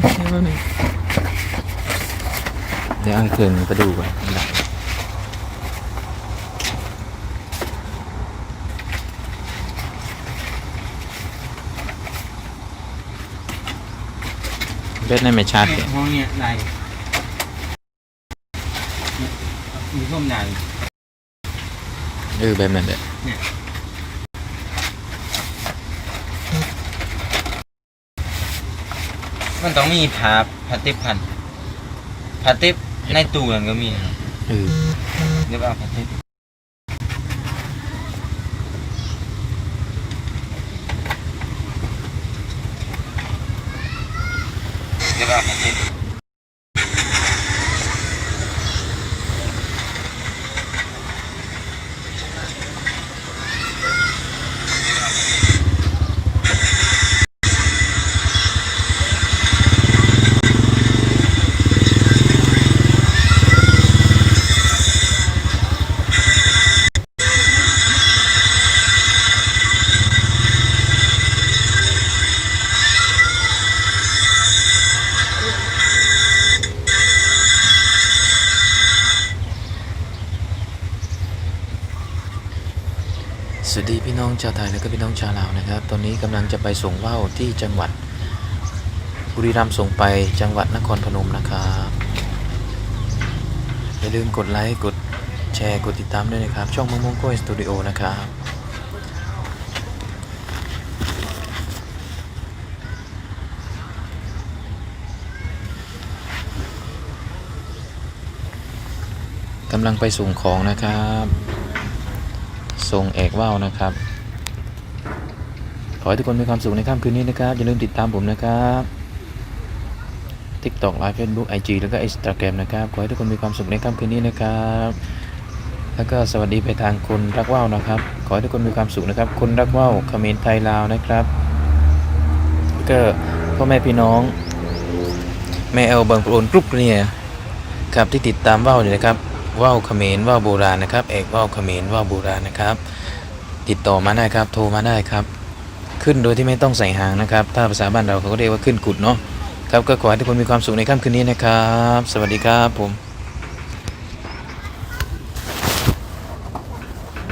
เดี๋ยวหนึ่งเดี๋ยวเอาเครื่องนี้ไปดูก่อนเบ็ดในไม่ชาร์จเนี่ยห้องเนี่ยได้มีส้มใหญ่เออแบบนั้นแหละ มันต้องมีผาผาติบพันผาติบในตู้นั่นก็มีนะครับเออเรียกว่าผาติบเรียกว่าผาติบ สวัสดีพี่น้องชาวไทยและก็พี่น้องชาวลาวนะครับ ตอนนี้กำลังจะไปส่งว่าวที่จังหวัดบุรีรัมย์ส่งไปจังหวัดนครพนมนะครับ อย่าลืมกดไลค์กดแชร์กดติดตามด้วยนะครับ ช่องมังมงโก้สตูดิโอนะครับกำลังไปส่งของนะครับ ส่งเอกว่าวนะครับ ขอให้ทุกคนมีความสุขในค่ำคืนนี้นะครับ อย่าลืมติดตามผมนะครับ TikTok Live Facebook IG แล้วก็ Instagram นะครับ ขอให้ทุกคนมีความสุขในค่ำคืนนี้นะครับ แล้วก็สวัสดีไปทางคนรักว่าวนะครับ ขอให้ทุกคนมีความสุขนะครับ คนรักว่าวเขมรไทยลาวนะครับก็พ่อแม่พี่น้อง แม่เอลบางปะโอนกรุ๊ปเนี่ยครับที่ติดตามว่าวอยู่นะครับ ว่าวเขมรว่าวโบราณนะครับ เอกว่าวเขมรว่าวโบราณนะครับ ติดต่อมาได้ครับโทรมาได้ครับ ขึ้นโดยที่ไม่ต้องใส่หางนะครับ ถ้าภาษาบ้านเราเขาก็เรียกว่าขึ้นกุดเนาะครับก็ขอให้ทุกคนมีความสุขในค่ำคืนนี้นะครับ สวัสดีครับผม